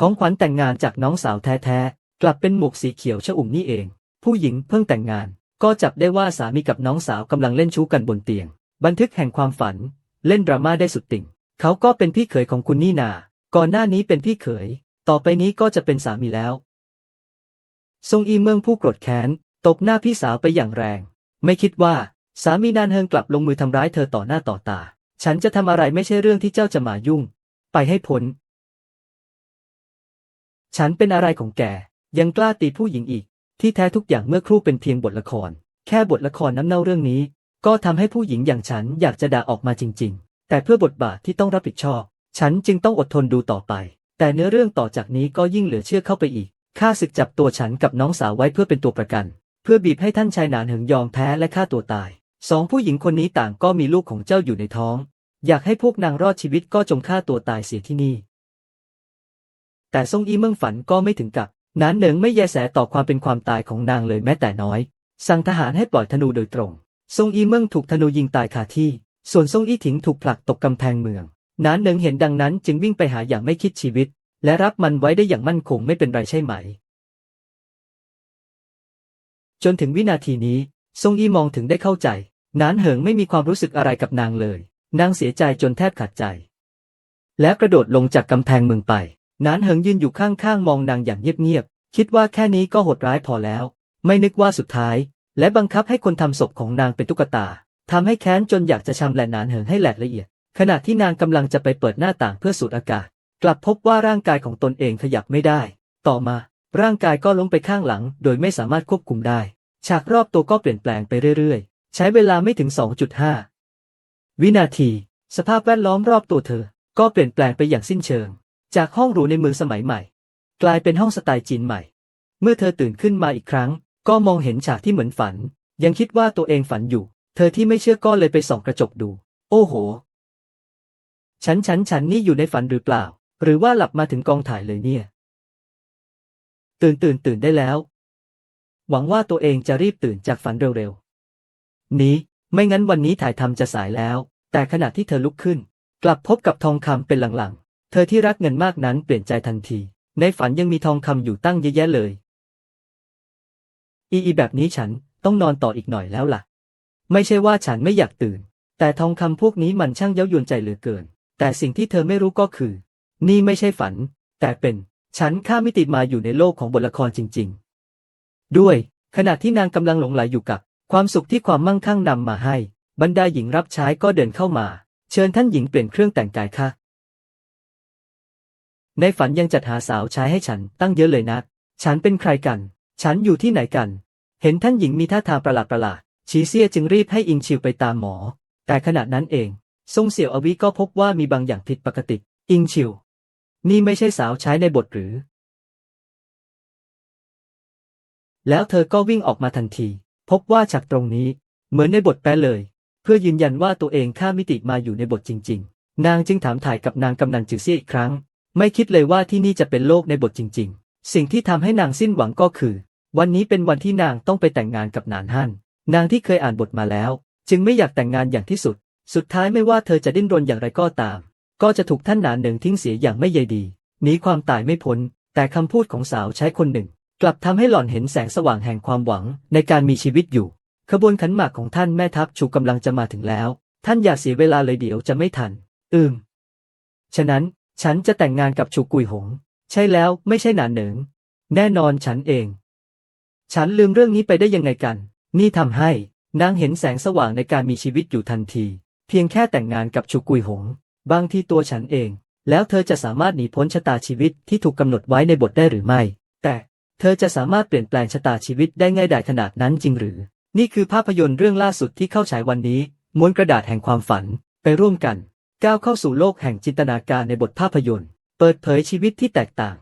ของขวัญแต่งงานจากน้องสาวแท้ๆ กลับเป็นหมวกสีเขียวชอุ่มนี่เอง ผู้หญิงเพิ่งแต่งงาน ก็จับได้ว่าสามีกับน้องสาวกำลังเล่นชู้กันบนเตียง บันทึกแห่งความฝัน เล่นดราม่าได้สุดติ่ง เขาก็เป็นพี่เขยของคุณนี่นา ก่อนหน้านี้เป็นพี่เขย ต่อไปนี้ก็จะเป็นสามีแล้ว ทรงอีเมืองผู้โกรธแค้น ตบหน้าพี่สาวไปอย่างแรง ไม่คิดว่าสามีนานเฮิงกลับลงมือทำร้ายเธอต่อหน้าต่อตา ฉันจะทำอะไรไม่ใช่เรื่องที่เจ้าจะมายุ่ง ไปให้พ้น ฉันเป็นอะไรของแก ยังกล้าตีผู้หญิงอีก ที่แท้ทุกอย่างเมื่อครู่เป็นเพียงบทละคร แค่บทละครน้ำเน่าเรื่องนี้ ก็ทำให้ผู้หญิงอย่างฉันอยากจะด่าออกมาจริง ๆ แต่เพื่อบทบาทที่ต้องรับผิดชอบ ฉันจึงต้องอดทนดูต่อไป แต่เนื้อเรื่องต่อจากนี้ก็ยิ่งเหลือเชื่อเข้าไปอีกข้าศึกจับตัวฉันกับน้องสาวไว้เพื่อเป็นตัวประกัน เพื่อบีบให้ท่านชายหนานเหิงยอมแพ้และฆ่าตัวตายสองผู้หญิงคนนี้ต่างก็มีลูกของเจ้าอยู่ในท้อง อยากให้พวกนางรอดชีวิตก็จงฆ่าตัวตายเสียที่นี่ แต่ซ่งอีเมืองฝันก็ไม่ถึงกับนานเหนิงไม่แยแสต่อความเป็นความตายของนางเลยแม้แต่น้อย สั่งทหารให้ปล่อยธนูโดยตรงซ่งอีเมืองถูกธนูยิงตายคาที่ ส่วนซ่งอีถิงถูกผลักตกกำแพงเมืองนานเหนิงเห็นดังนั้นจึงวิ่งไปหาอย่างไม่คิดชีวิต และรับมันไว้ได้อย่างมั่นคงไม่เป็นไรใช่ไหม จนถึงวินาทีนี้ซงอีมองถึงได้เข้าใจนานเหิงไม่มีความรู้สึกอะไรกับนางเลย นางเสียใจจนแทบขาดใจ และกระโดดลงจากกำแพงเมืองไป นานเหิงยืนอยู่ข้างๆมองนางอย่างเงียบๆ คิดว่าแค่นี้ก็โหดร้ายพอแล้ว ไม่นึกว่าสุดท้าย และบังคับให้คนทำศพของนางเป็นตุ๊กตาทำให้แค้นจนอยากจะชำแหละนานเหิงให้แหลกละเอียด ขณะที่นางกำลังจะไปเปิดหน้าต่างเพื่อสูดอากาศ กลับพบว่าร่างกายของตนเองขยับไม่ได้ ต่อมา ร่างกายก็ล้มไปข้างหลัง โดยไม่สามารถควบคุมได้ ฉากรอบตัวก็เปลี่ยนแปลงไปเรื่อยๆ ใช้เวลาไม่ถึง 2.5 วินาที สภาพแวดล้อมรอบตัวเธอ ก็เปลี่ยนแปลงไปอย่างสิ้นเชิง จากห้องหรูในเมืองสมัยใหม่ กลายเป็นห้องสไตล์จีนใหม่ เมื่อเธอตื่นขึ้นมาอีกครั้ง ก็มองเห็นฉากที่เหมือนฝัน ยังคิดว่าตัวเองฝันอยู่ เธอที่ไม่เชื่อก็เลยไปส่องกระจกดู โอ้โห ฉันฉันฉันนี่อยู่ในฝันหรือเปล่า หรือว่าหลับมาถึงกองถ่ายเลยเนี่ย ตื่นตื่นตื่นได้แล้ว หวังว่าตัวเองจะรีบตื่นจากฝันเร็วๆ นี้ ไม่งั้นวันนี้ถ่ายทำจะสายแล้ว แต่ขณะที่เธอลุกขึ้น กลับพบกับทองคำเป็นหลังๆ ธอที่รักเงินมากนั้นเปลี่ยนใจทันที ในฝันยังมีทองคำอยู่ตั้งเยอะแยะเลย อีอีแบบนี้ฉันต้องนอนต่ออีกหน่อยแล้วล่ะ ไม่ใช่ว่าฉันไม่อยากตื่น แต่ทองคำพวกนี้มันช่างเย้ายวนใจเหลือเกิน แต่สิ่งที่เธอไม่รู้ก็คือ นี่ไม่ใช่ฝัน แต่เป็นฉันข้ามมิติมาอยู่ในโลกของบทละครจริง ๆ ด้วยขณะที่นางกำลังหลงไหลอยู่กับ ความสุขที่ความมั่งคั่งนำมาให้ บรรดาหญิงรับใช้ก็เดินเข้ามา เชิญท่านหญิงเปลี่ยนเครื่องแต่งกายค่ะ ในฝันยังจัดหาสาวใช้ให้ฉันตั้งเยอะเลยนะฉันเป็นใครกัน ฉันอยู่ที่ไหนกัน เห็นท่านหญิงมีท่าทางประหลาดประหลาดชีเซียจึงรีบให้อิงชิวไปตามหมอ แต่ขณะนั้นเองทรงเสี่ยวอวิก็พบว่ามีบางอย่างผิดปกติ อิงชิว นี่ไม่ใช่สาวใช้ในบทหรือ แล้วเธอก็วิ่งออกมาทันที พบว่าฉากตรงนี้ เหมือนในบทแปลเลย เพื่อยืนยันว่าตัวเองข้ามิติมาอยู่ในบทจริง ๆ นางจึงถามถ่ายกับนางกำนันจือเซียอีกครั้ง ไม่คิดเลยว่าที่นี่จะเป็นโลกในบทจริง ๆ สิ่งที่ทำให้นางสิ้นหวังก็คือ วันนี้เป็นวันที่นางต้องไปแต่งงานกับนานฮั่น นางที่เคยอ่านบทมาแล้ว จึงไม่อยากแต่งงานอย่างที่สุด สุดท้ายไม่ว่าเธอจะดิ้นรนอย่างไรก็ตาม ก็จะถูกท่านหนานหนึ่งทิ้งเสียอย่างไม่ใยดี หนีความตายไม่พ้น แต่คำพูดของสาวใช้คนหนึ่ง กลับทำให้หล่อนเห็นแสงสว่างแห่งความหวังในการมีชีวิตอยู่ ขบวนขันหมากของท่านแม่ทัพชูกำลังจะมาถึงแล้ว ท่านอย่าเสียเวลาเลยเดี๋ยวจะไม่ทัน อืม ฉะนั้น ฉันจะแต่งงานกับชูกุยหง ใช่แล้วไม่ใช่หนานเหนิง แน่นอนฉันเอง ฉันลืมเรื่องนี้ไปได้ยังไงกัน นี่ทำให้นางเห็นแสงสว่างในการมีชีวิตอยู่ทันที เพียงแค่แต่งงานกับชูกุยหง บางที่ตัวฉันเอง แล้วเธอจะสามารถหนีพ้นชะตาชีวิตที่ถูกกำหนดไว้ในบทได้หรือไม่ แต่เธอจะสามารถเปลี่ยนแปลงชะตาชีวิตได้ง่ายดายขนาดนั้นจริงหรือ นี่คือภาพยนตร์เรื่องล่าสุดที่เข้าฉายวันนี้ ม้วนกระดาษแห่งความฝันไปร่วมกัน ก้าวเข้าสู่โลกแห่งจินตนาการในบทภาพยนตร์ เปิดเผยชีวิตที่แตกต่าง